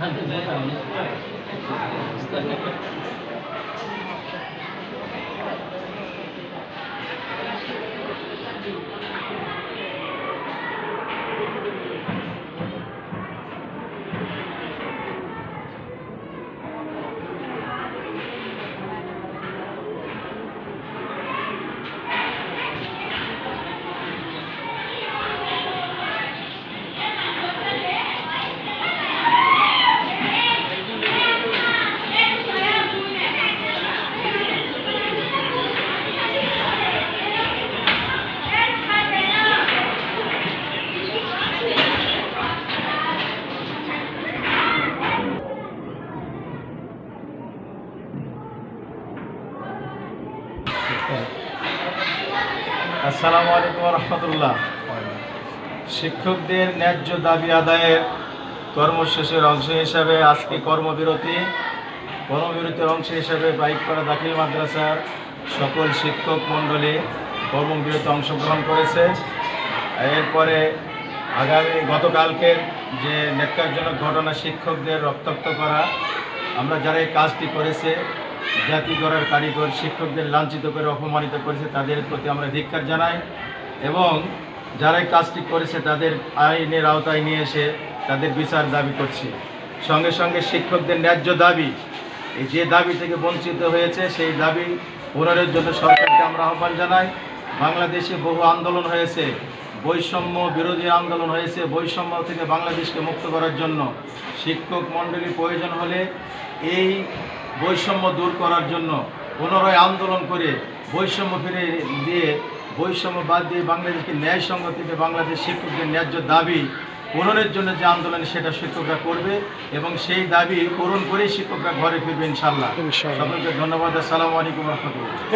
なんでボタンね。আসসালামু আলাইকুম রহমতুল্লাহ। শিক্ষকদের ন্যায্য দাবি আদায়ের কর্মশেষের অংশ হিসাবে আজকে কর্মবিরতি। কর্মবিরতির অংশ হিসাবে বাইকপাড়া দাখিল মাদ্রাসার সকল শিক্ষক মণ্ডলী কর্মবিরতি অংশগ্রহণ করেছে। এরপরে আগামী গতকালকের যে নেককারজনক ঘটনা, শিক্ষকদের রক্তাক্ত করা, আমরা যারা এই কাজটি করেছে জাতি গড়ার কারিগর, শিক্ষকদের লাঞ্ছিত করে, অপমানিত করেছে, তাদের প্রতি আমরা ধিক্ষার জানাই এবং যারা এই কাজটি করেছে, তাদের আইনের আওতায় নিয়ে এসে তাদের বিচার দাবি করছি। সঙ্গে সঙ্গে শিক্ষকদের ন্যায্য দাবি, এই যে দাবি থেকে বঞ্চিত হয়েছে, সেই দাবি পুনরের জন্য সরকারকে আমরা আহ্বান জানাই। বাংলাদেশে বহু আন্দোলন হয়েছে, বৈষম্য বিরোধী আন্দোলন হয়েছে, বৈষম্য থেকে বাংলাদেশকে মুক্ত করার জন্য শিক্ষক মণ্ডলী প্রয়োজন হলে এই বৈষম্য দূর করার জন্য পুনরায় আন্দোলন করে বৈষম্য ফিরে দিয়ে বৈষম্য বাদ দিয়ে বাংলাদেশকে ন্যায় সংগতিতে বাংলাদেশ শিক্ষকদের ন্যায্য দাবি পূরণের জন্য যে আন্দোলন সেটা শিক্ষকরা করবে এবং সেই দাবি পূরণ করেই শিক্ষকরা ঘরে ফিরবে ইনশাল্লাহ সকলকে ধন্যবাদ। আসসালামু আলাইকুম রহমতুল্লাহ।